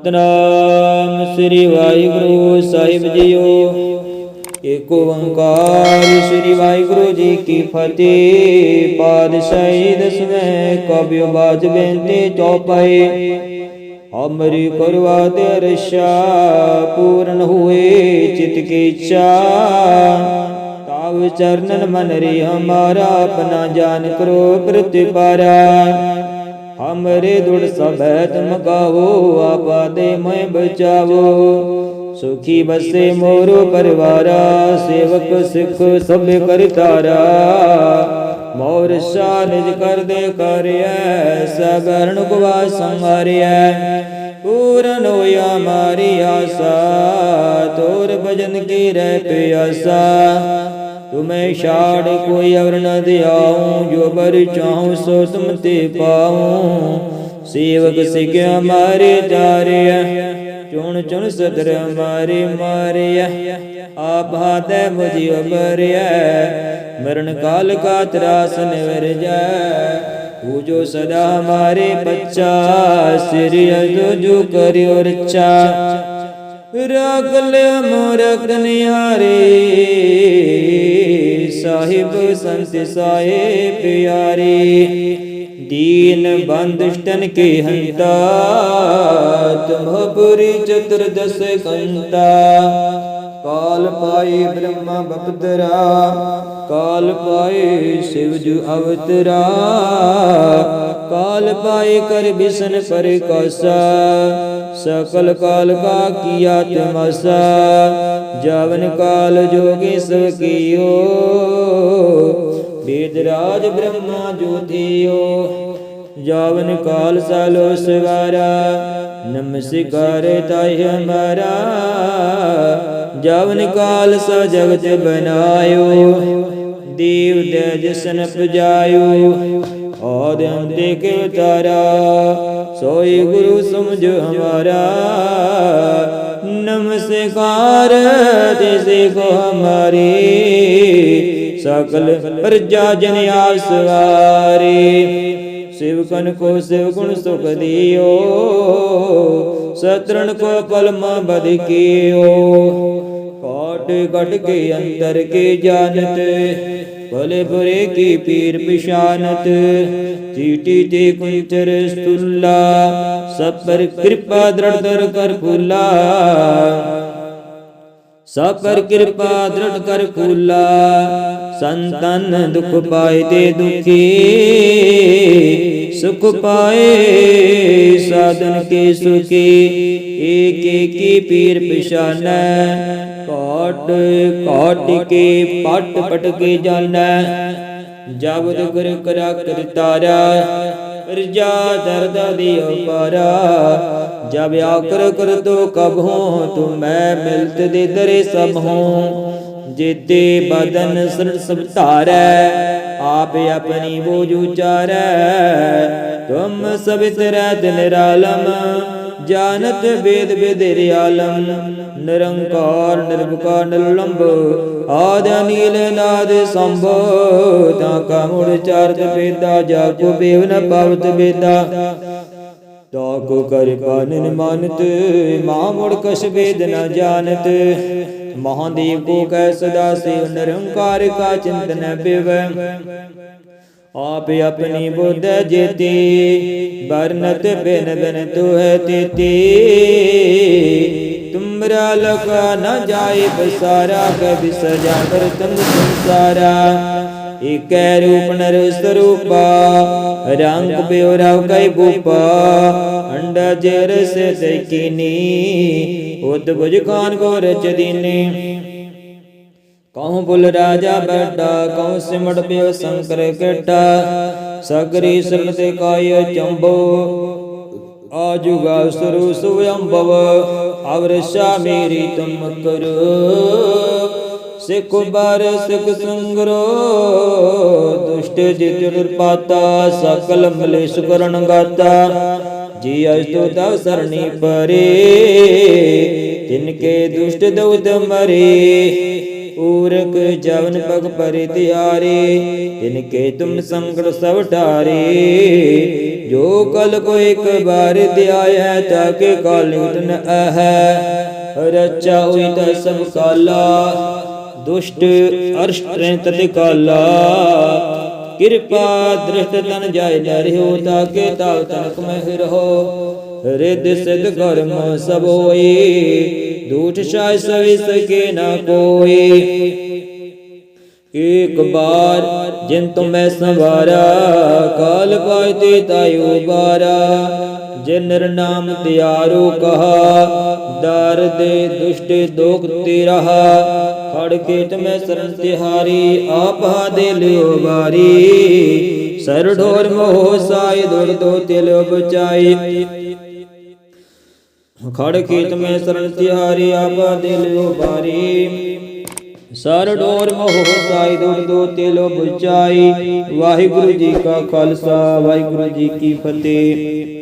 ਸਤਨਾਮ ਸ੍ਰੀ ਵਾਹਿਗੁਰੂ ਸਾਹਿਬ ਜੀਓ। ਏਕ ਓੰਕਾਰ ਸ੍ਰੀ ਵਾਹਿਗੁਰੂ ਜੀ ਕੀ ਫਤਿਹ। ਪਾਤਸ਼ਾਹੀ ਦਸਵੇਂ ਕਬਿਓ ਬਾਜ ਬੇਨਤੀ ਚੌਪਾਈ ਹਮਰੀ ਕਰਵਾ ਤੇ ਰਸ਼ਾ ਪੂਰਨ ਹੋਏ ਚਿਤ ਕੀ ਇੱਛਾ। ਤਾਵ ਚਰਨਨ ਮਨ ਰੇ ਹਮਾਰਾ ਆਪਣਾ ਜਾਨ ਕਰੋ ਪ੍ਰਤਿਪਾਰਾ। ਹਮਰੇ ਦੁੜ ਸਭੈ ਤੁਮ ਗਾਵੋ ਆਪਾ ਦੇ ਮੈਂ ਬਚਾਵੋ ਸੁਖੀ ਬਸੇ ਮੋਰੋ ਪਰਿਵਾਰਾ ਸੇਵਕ ਸਿੱਖ ਸਭ ਕਰਤਾਰਾ ਮੋਰ ਸ਼ਾ ਨਿਜ ਕਰਦੇ ਕਰਿਐ ਸਗਰਨ ਕੁਵਾ ਸੰਹਾਰਿਐ ਪੂਰਨ ਹੋਇਆ ਮਾਰੀ ਆਸਾ ਤੋਰ ਭਜਨ ਕੀ ਰਹਿ ਪਿਆਸਾ ਤੁਮੇ ਛਾੜ ਕੋਈ ਅਵਰ ਨ ਦਿਆਉ ਜੋ ਬਰ ਚਾਹਉ ਸੋ ਤੁਮ ਤੇ ਪਾਉ ਸੇਵਕ ਸਿਗਿਆ ਮਾਰੇ ਜਾਰਿਆ ਚੁਣ ਚੁਣ ਸਦਰ ਮਾਰੇ ਮਾਰਿਆ ਆਪ ਹਾਦੈ ਮੁਝਿ ਉਬਰਿਆ ਮਰਨ ਕਾਲ ਕਾ ਤਰਾਸ ਨਿਵਰ ਜਾ ਪੂਜੋ ਸਦਾ ਹਮਾਰੇ ਬੱਚਾ ਸਿਰਿ ਅਜੋ ਜੋ ਕਰਿਓ ਰੱਛਾ ਰਾਗ ਲਿਆ ਮੋਰ ਕਨਿਆਰੇ ਸਾਹਿਬ ਸੰਤ ਸਾਏ ਪਿਆਰੇ ਦੀਨ ਬੰਦਸ਼ਟਨ ਕੇ ਹੰਤਾ ਤੁਮਪੁਰੀ ਚਤੁਰਦਸ ਕੰਤਾ ਕਾਲ ਪਾਈ ਬ੍ਰਹਮਾ ਬਪਦਰਾ ਕਾਲ ਪਾਏ ਸਿਵ ਜੁ ਅਵਤਰਾ, ਕਾਲ ਪਾਏ ਕਰ ਬਿਸ਼ਨ ਪਰ ਕਾਸਾ ਸਕਲ ਕਾਲ ਕਾ ਕੀਆ ਤਮਸਾ, ਜਵਨ ਕਾਲ ਜੋਗੀ ਸਭ ਕੀਓ, ਵੇਦ ਰਾਜ ਬ੍ਰਹਮਾ ਜੋਤਿਓ। ਜਾਵਨ ਕਾਲ ਸਾਲੋ ਸਵਾਰਾ। ਨਮਸਕਾਰ ਤਾਇ ਹਮਾਰਾ ਜਾਵਨ ਕਾਲ ਸ ਜਗਤ ਬਨਾਇਓ। ਦੇਵ ਦੇ ਜਸਨ ਪਜਾਇਓ। ਆਦਿ ਅੰਤੇ ਕੇ ਉਤਾਰਾ। ਸੋਈ ਗੁਰੂ ਸਮਝ ਹਮਾਰਾ। ਨਮਸਕਾਰ ਤਿਸੇ ਕੋ ਹਮਾਰੀ। ਸਕਲ ਪ੍ਰਜਾ ਜਨ ਆਸਵਾਰੇ। ਸਿਵਕਨ ਕੋ ਸਿਵ ਗੁਣ ਸੁਖ ਦਿਓ, ਸਤਰਣ ਕੋ ਪਲਮ ਬਦ ਕੀਓ। ਕਾਟ ਕਟ ਕੇ ਅੰਦਰ ਕੇ ਜਾਣਤ, ਭਲੇ ਬੁਰੇ ਕੀ ਪੀਰ ਪਿਸ਼ਾਨਤ ਚੀਟੀ ਤੇ ਕੁੰਚਰ ਸਤੁੱਲਾ ਸਭ ਪਰ ਕਿਰਪਾ ਦ੍ਰਿੜ ਕਰ ਫੁੱਲਾ। ਸਭ ਪਰ ਕਿਰਪਾ ਦ੍ਰਿੜ ਕਰ ਫੁੱਲਾ ਸੰਤਨ ਦੁਖ ਪਾਏ ਤੇ ਦੁਖੀ, ਸੁਖ ਪਾਏ ਸਾਧਨ ਕੇ ਸੁਖੀ ਏਕ ਏਕੀ ਪੀਰ ਪਛਾਨੈ, ਕਾਟ ਕਾਟ ਕੇ ਪਟ ਪਟ ਕੇ ਜਾਣੈ ਜਬ ਗੁਰ ਕਰਾ ਕਰਤਾਰਾ ਰਜਾ ਦਰਦ ਦਿਓ ਪਾਰਾ। ਜਬ ਆਕਰ ਕਰ ਤੋ ਕਬ ਹੋ ਤੁਮ ਮੈਂ ਮਿਲਤ ਦੇ ਦਰੇ ਸਭ ਹੋ। ਜੀਤੇ ਬਦਨ ਸਰ ਸਭ ਧਾਰੈ, ਆਪ ਆਪਣੀ ਬੋਝ ਉਚਾਰੈ ਤੁਮ ਸਬਿਤਰੈ ਦਿਨ ਰਾਲਮ ਜਾਣਤ ਵੇਦ ਵੇਦਿ ਆਲਮ, ਨਿਰੰਕਾਰ ਨਿਰਭਕਾਰ ਨਿਰਲੰਭ, ਆਦ ਨੀਲ ਨਾਦ ਸੰਭ, ਤਾ ਕਾ ਮੁੜ ਚਾਰਤ ਵੇਦਾ, ਜਾ ਕੋ ਬੇਵ ਨ ਪਾਵਤ ਵੇਦਾ। ਤਾ ਕੋ ਕਰ ਮਾਨਤ, ਮਾ ਮੁੜ ਕਛ ਵੇਦ ਨ ਜਾਣਤ। ਮਹਾਦੇਵ ਕੋ ਕੈ ਸਦਾ ਸਿਵ, ਨਿਰੰਕਾਰ ਕਾ ਚਿੰਤਨ ਬਿਵੈ। ਆਪ ਆਪਣੀ ਬੁੱਧ ਜੇਤੀ ਬਰਨਤ ਬਿਨ ਬਿਨ ਤੁਹ ਤੇਤੀ। ਤੁਮਰਾ ਲਗਾ ਨ ਜਾਏ ਬਸਾਰਾ ਕਬਿ ਸਜਾ ਕਰ ਤੰਗ ਸੰਸਾਰਾ। ਏਕੈ ਰੂਪ ਨਰ ਸਰੂਪਾ ਰੰਗ ਬਿਉ ਕੈ ਭੂਪਾ ਅੰਡਾ ਜਰ ਸੇ ਦੇਖੀਨੀ ਉਦ ਬੁਝ ਖਾਨ ਕੋ ਰਚ ਦੀਨੀ। ਕਹਉ ਬੁਲ ਰਾਜਾ ਬੈਠਾ ਕਹਉ ਸਿਮੜ ਪਿਓ ਸ਼ੰਕਰ ਕੇਟਾ, ਸਗਰੀ ਸਰਨ ਤੇ ਕਾਇ ਚੰਬੋ, ਆਜੁਗਾ ਸਰੂ ਸੁਯੰਭਵ ਅਵਰਸ਼ਾ ਮੇਰੀ ਤੁਮ ਕਰੋ, ਸਿਖ ਬਾਰ ਸਿਖ ਸੰਗਰੋ, ਦੁਸ਼ਟ ਜਿਤ ਨਿਰਪਾਤਾ, ਸਕਲ ਮਲੇਸ਼ ਕਰਨ ਗਾਤਾ, ਜੀ ਅਜ ਤੋ ਤਵ ਸਰਣੀ ਪਰੇ ਤਿਨ ਕੇ ਦੁਸ਼ਟ ਦਉਦ ਮਰੇ ਊਰਕ ਜਵਨ ਪਗ ਪਰਿ ਤਿਆਰੇ ਤਿਨ ਕੇ ਤੁਮ ਸੰਕਟ ਸਭ ਟਾਰੇ ਜੋ ਕਲ ਕੋ ਇੱਕ ਬਾਰ ਧਿਆਇ ਤਾਕੇ ਕਾਲ ਨਿਕਟ ਨ ਆਹੈ ਰਚਾ ਹੋਈ ਤਾ ਸਭ ਕਾਲਾ, ਦੁਸ਼ਟ ਅਰਸ਼ਟ ਤਤ ਕਾਲਾ। ਕਿਰਪਾ ਦ੍ਰਿਸ਼ਟ ਤਨ ਜਾਇ ਨ ਤਾ ਕੇ ਤਾਵ ਤਨਕ ਮਹਿ ਰਹੋ। ਰਿਦ ਸਿਧ ਕਰਮ ਸਭ ਹੋਈ ਦੂਠ ਸ਼ਾਇ ਸਵਿ ਸਕੇ ਨਾ ਕੋਈ ਏਕ ਬਾਰ ਜਿਨ ਤੁਮੈ ਸੰਵਾਰਾ ਕਾਲ ਪਾਇ ਤੇ ਤਾਇਓ ਬਾਰਾ ਜਿਨ ਨਿਰ ਨਾਮ ਤਿਆਰੋ ਕਹਾ ਦਰ ਦੇ ਦੁਸ਼ਟ ਦੋਖ ਤੇ ਰਹਾ। ਖੜ ਕੇ ਤਮੈ ਸਰਨ ਤਿਹਾਰੀ ਆਪਾ ਦੇ ਲਿਓ ਬਾਰੀ ਸਰ ਢੋਰ ਮੋਹ ਸਾਈ ਦੁਰ ਦੋ ਤਿਲ ਬਚਾਈ ਖੜ ਖੇਤ ਮੈਂ ਸਰਨ ਤਿਹਾਰੀ ਆਪਾ ਦਿਲ ਬਾਰੀ ਸਰ ਡੋਰ ਮੋਹ ਸਾਈ ਦੁਰ ਦੋ ਤਿਲੋ ਬੁਚਾਈ ਵਾਹਿਗੁਰੂ ਜੀ ਕਾ ਖਾਲਸਾ, ਵਾਹਿਗੁਰੂ ਜੀ ਕੀ ਫਤਿਹ।